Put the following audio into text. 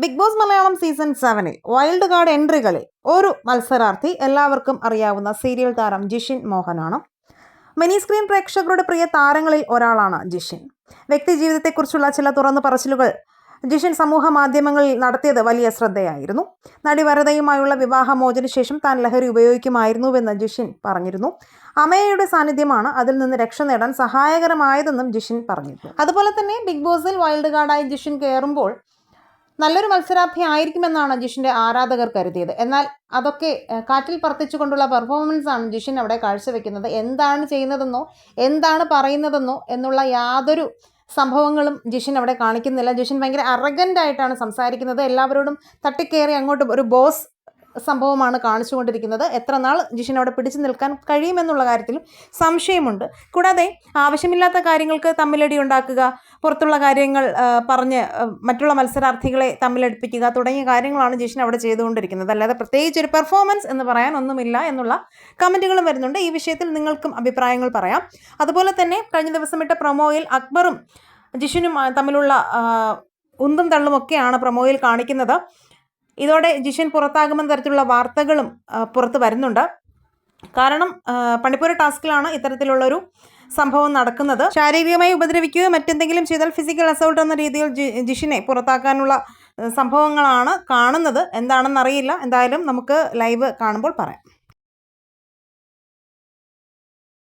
Big boss Malayalam season സെവനിൽ wild card എൻട്രികളിൽ ഒരു മത്സരാർത്ഥി എല്ലാവർക്കും അറിയാവുന്ന സീരിയൽ താരം ജിഷിൻ മോഹനാണ്. മിനി സ്ക്രീൻ പ്രേക്ഷകരുടെ പ്രിയ താരങ്ങളിൽ ഒരാളാണ് ജിഷിൻ. വ്യക്തി ജീവിതത്തെക്കുറിച്ചുള്ള ചില തുറന്നു പറച്ചിലുകൾ ജിഷിൻ സമൂഹ മാധ്യമങ്ങളിൽ നടത്തിയത് വലിയ ശ്രദ്ധയായിരുന്നു. നടി വരതയുമായുള്ള വിവാഹമോചന ശേഷം താൻ ലഹരി ഉപയോഗിക്കുമായിരുന്നുവെന്ന് ജിഷിൻ പറഞ്ഞിരുന്നു. അമേയയുടെ സാന്നിധ്യമാണ് അതിൽ നിന്ന് രക്ഷ നേടാൻ സഹായകരമായതെന്നും ജിഷിൻ പറഞ്ഞിരുന്നു. അതുപോലെ തന്നെ ബിഗ് ബോസിൽ വൈൽഡ് കാർഡായി ജിഷിൻ കയറുമ്പോൾ നല്ലൊരു മത്സരാർത്ഥി ആയിരിക്കുമെന്നാണ് ജിഷിന്റെ ആരാധകർ കരുതിയത്. എന്നാൽ അതൊക്കെ കാറ്റിൽ പറത്തിച്ചുകൊണ്ടുള്ള പെർഫോമൻസ് ആണ് ജിഷിൻ അവിടെ കാഴ്ചവെക്കുന്നത്. എന്താണ് ചെയ്യുന്നതെന്നോ എന്താണ് പറയുന്നതെന്നോ എന്നുള്ള യാതൊരു സംഭവങ്ങളും ജിഷിൻ അവിടെ കാണിക്കുന്നില്ല. ജിഷിൻ ഭയങ്കര അറഗന്റ് ആയിട്ടാണ് സംസാരിക്കുന്നത്. എല്ലാവരോടും തട്ടിക്കയറി അങ്ങോട്ട് ഒരു ബോസ് സംഭവമാണ് കാണിച്ചുകൊണ്ടിരിക്കുന്നത്. എത്ര നാൾ ജിഷിൻ അവിടെ പിടിച്ചു നിൽക്കാൻ കഴിയുമെന്നുള്ള കാര്യത്തിലും സംശയമുണ്ട്. കൂടാതെ ആവശ്യമില്ലാത്ത കാര്യങ്ങൾക്ക് തമ്മിലടി ഉണ്ടാക്കുക പുറത്തുള്ള കാര്യങ്ങൾ പറഞ്ഞ് മറ്റുള്ള മത്സരാർത്ഥികളെ തമ്മിലടിപ്പിക്കുക തുടങ്ങിയ കാര്യങ്ങളാണ് ജിഷൻ അവിടെ ചെയ്തുകൊണ്ടിരിക്കുന്നത്. അല്ലാതെ പ്രത്യേകിച്ച് ഒരു പെർഫോമൻസ് എന്ന് പറയാൻ ഒന്നുമില്ല എന്നുള്ള കമന്റുകളും വരുന്നുണ്ട്. ഈ വിഷയത്തിൽ നിങ്ങൾക്കും അഭിപ്രായങ്ങൾ പറയാം. അതുപോലെ തന്നെ കഴിഞ്ഞ ദിവസം ഇട്ട പ്രൊമോയിൽ അക്ബറും ജിഷനും തമ്മിലുള്ള ഉന്തും തള്ളുമൊക്കെയാണ് പ്രൊമോയിൽ കാണിക്കുന്നത്. ഇതോടെ ജിഷൻ പുറത്താകുമെന്ന തരത്തിലുള്ള വാർത്തകളും പുറത്ത് വരുന്നുണ്ട്. കാരണം പണിപ്പുര ടാസ്കിലാണ് ഇത്തരത്തിലുള്ളൊരു സംഭവം നടക്കുന്നത്. ശാരീരികമായി ഉപദ്രവിക്കുകയോ മറ്റെന്തെങ്കിലും ചെയ്താൽ ഫിസിക്കൽ അസൗൾട്ട് എന്ന രീതിയിൽ ജിഷിനെ പുറത്താക്കാനുള്ള സംഭവങ്ങളാണ് കാണുന്നത്. എന്താണെന്നറിയില്ല. എന്തായാലും നമുക്ക് ലൈവ് കാണുമ്പോൾ പറയാം.